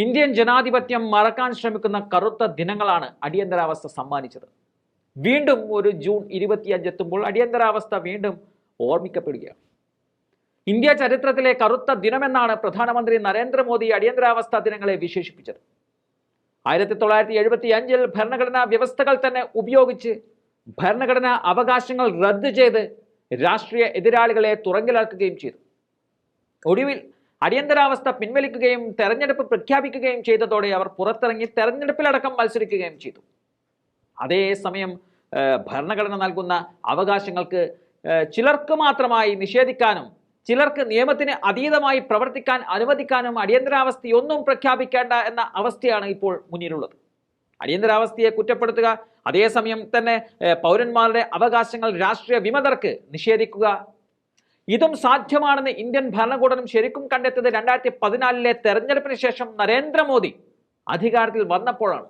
Indian ജനാധിപത്യം മറക്കാൻ ശ്രമിക്കുന്ന കറുത്ത ദിനങ്ങളാണ് അടിയന്തരാവസ്ഥ സമ്മാനിച്ചത്. വീണ്ടും ഒരു ജൂൺ ഇരുപത്തിയഞ്ച് എത്തുമ്പോൾ അടിയന്തരാവസ്ഥ വീണ്ടും ഓർമ്മിക്കപ്പെടുകയാണ്. ഇന്ത്യ ചരിത്രത്തിലെ കറുത്ത ദിനമെന്നാണ് പ്രധാനമന്ത്രി നരേന്ദ്രമോദി അടിയന്തരാവസ്ഥ ദിനങ്ങളെ വിശേഷിപ്പിച്ചത്. ആയിരത്തി തൊള്ളായിരത്തി എഴുപത്തി അഞ്ചിൽ ഭരണഘടനാ വ്യവസ്ഥകൾ തന്നെ ഉപയോഗിച്ച് ഭരണഘടനാ അവകാശങ്ങൾ റദ്ദ് ചെയ്ത് രാഷ്ട്രീയ എതിരാളികളെ തുറങ്കിലാക്കുകയും ചെയ്തു. ഒടുവിൽ അടിയന്തരാവസ്ഥ പിൻവലിക്കുകയും തെരഞ്ഞെടുപ്പ് പ്രഖ്യാപിക്കുകയും ചെയ്തതോടെ അവർ പുറത്തിറങ്ങി തെരഞ്ഞെടുപ്പിലടക്കം മത്സരിക്കുകയും ചെയ്തു. അതേസമയം ഭരണഘടന നൽകുന്ന അവകാശങ്ങൾക്ക് ചിലർക്ക് മാത്രമായി നിഷേധിക്കാനും ചിലർക്ക് നിയമത്തിന് അതീതമായി പ്രവർത്തിക്കാൻ അനുവദിക്കാനും അടിയന്തരാവസ്ഥയൊന്നും പ്രഖ്യാപിക്കേണ്ട എന്ന അവസ്ഥയാണ് ഇപ്പോൾ മുന്നിലുള്ളത്. അടിയന്തരാവസ്ഥയെ കുറ്റപ്പെടുത്തുക അതേസമയം തന്നെ പൗരന്മാരുടെ അവകാശങ്ങൾ രാഷ്ട്രീയ വിമതർക്ക് നിഷേധിക്കുക ഇതും സാധ്യമാണെന്ന് ഇന്ത്യൻ ഭരണകൂടം ശരിക്കും കണ്ടെത്തിയത് രണ്ടായിരത്തി പതിനാലിലെ തെരഞ്ഞെടുപ്പിന് ശേഷം നരേന്ദ്രമോദി അധികാരത്തിൽ വന്നപ്പോഴാണ്.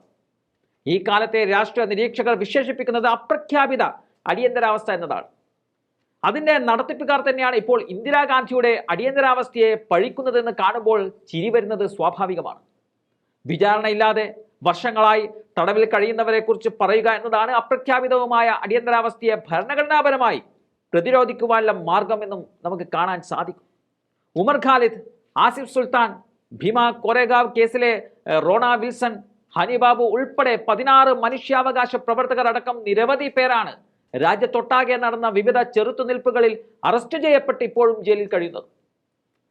ഈ കാലത്തെ രാഷ്ട്രീയ നിരീക്ഷകർ വിശേഷിപ്പിക്കുന്നത് അപ്രഖ്യാപിത അടിയന്തരാവസ്ഥ എന്നതാണ്. അതിന്റെ നടത്തിപ്പുകാർ തന്നെയാണ് ഇപ്പോൾ ഇന്ദിരാഗാന്ധിയുടെ അടിയന്തരാവസ്ഥയെ പഴിക്കുന്നതെന്ന് കാണുമ്പോൾ ചിരി വരുന്നത് സ്വാഭാവികമാണ്. വിചാരണയില്ലാതെ വർഷങ്ങളായി തടവിൽ കഴിയുന്നവരെക്കുറിച്ച് പറയുക എന്നതാണ് അപ്രഖ്യാപിതവുമായ അടിയന്തരാവസ്ഥയെ ഭരണഘടനാപരമായി പ്രതിരോധിക്കുവാനുള്ള മാർഗമെന്നും നമുക്ക് കാണാൻ സാധിക്കും. ഉമർ ഖാലിദ് ആസിഫ് സുൽത്താൻ ഭീമ കൊറേഗാവ് കേസിലെ റോണ വിൽസൺ ഹനിബാബു ഉൾപ്പെടെ പതിനാറ് മനുഷ്യാവകാശ പ്രവർത്തകർ അടക്കം നിരവധി പേരാണ് രാജ്യത്തൊട്ടാകെ നടന്ന വിവിധ ചെറുത്തുനിൽപ്പുകളിൽ അറസ്റ്റ് ചെയ്യപ്പെട്ട് ഇപ്പോഴും ജയിലിൽ കഴിയുന്നത്.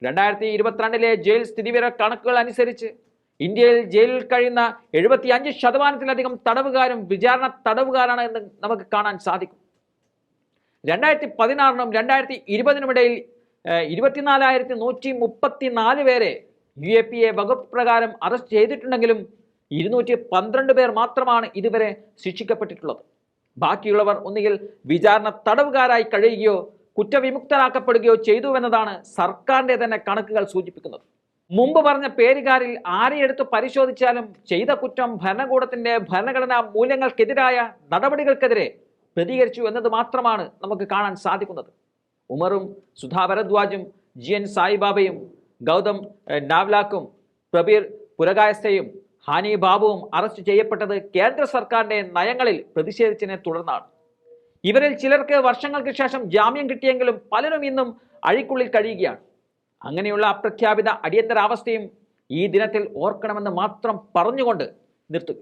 രണ്ടായിരത്തി ഇരുപത്തിരണ്ടിലെ ജയിൽ സ്ഥിതിവിവര കണക്കുകൾ അനുസരിച്ച് ഇന്ത്യയിൽ ജയിലിൽ കഴിയുന്ന എഴുപത്തിയഞ്ച് ശതമാനത്തിലധികം തടവുകാരും വിചാരണ തടവുകാരാണ് എന്ന് നമുക്ക് കാണാൻ സാധിക്കും. രണ്ടായിരത്തി പതിനാറിനും രണ്ടായിരത്തി ഇരുപതിനുമിടയിൽ ഇരുപത്തിനാലായിരത്തി നൂറ്റി മുപ്പത്തി നാല് പേരെ യു എ പി എ വകുപ്പ് പ്രകാരം അറസ്റ്റ് ചെയ്തിട്ടുണ്ടെങ്കിലും ഇരുന്നൂറ്റി പന്ത്രണ്ട് പേർ മാത്രമാണ് ഇതുവരെ ശിക്ഷിക്കപ്പെട്ടിട്ടുള്ളത്. ബാക്കിയുള്ളവർ ഒന്നുകിൽ വിചാരണ തടവുകാരായി കഴിയുകയോ കുറ്റവിമുക്തരാക്കപ്പെടുകയോ ചെയ്തുവെന്നതാണ് സർക്കാരിന്റെ തന്നെ കണക്കുകൾ സൂചിപ്പിക്കുന്നത്. മുമ്പ് പറഞ്ഞ പേരുകാരിൽ ആരെയെടുത്ത് പരിശോധിച്ചാലും ചെയ്ത കുറ്റം ഭരണകൂടത്തിന്റെ ഭരണഘടനാ മൂല്യങ്ങൾക്കെതിരായ നടപടികൾക്കെതിരെ പ്രതികരിച്ചു എന്നത് മാത്രമാണ് നമുക്ക് കാണാൻ സാധിക്കുന്നത്. ഉമറും സുധാ ഭരദ്വാജും ജി എൻ സായിബാബയും ഗൗതം നാവ്ലാക്കും പ്രബീർ പുരകായസ്ഥയും ഹാനി ബാബുവും അറസ്റ്റ് ചെയ്യപ്പെട്ടത് കേന്ദ്ര സർക്കാരിന്റെ നയങ്ങളിൽ പ്രതിഷേധിച്ചതിനെ തുടർന്നാണ്. ഇവരിൽ ചിലർക്ക് വർഷങ്ങൾക്ക് ശേഷം ജാമ്യം കിട്ടിയെങ്കിലും പലരും ഇന്നും അഴിക്കുള്ളിൽ കഴിയുകയാണ്. അങ്ങനെയുള്ള അപ്രഖ്യാപിത അടിയന്തരാവസ്ഥയും ഈ ദിനത്തിൽ ഓർക്കണമെന്ന് മാത്രം പറഞ്ഞുകൊണ്ട് നിർത്തുക.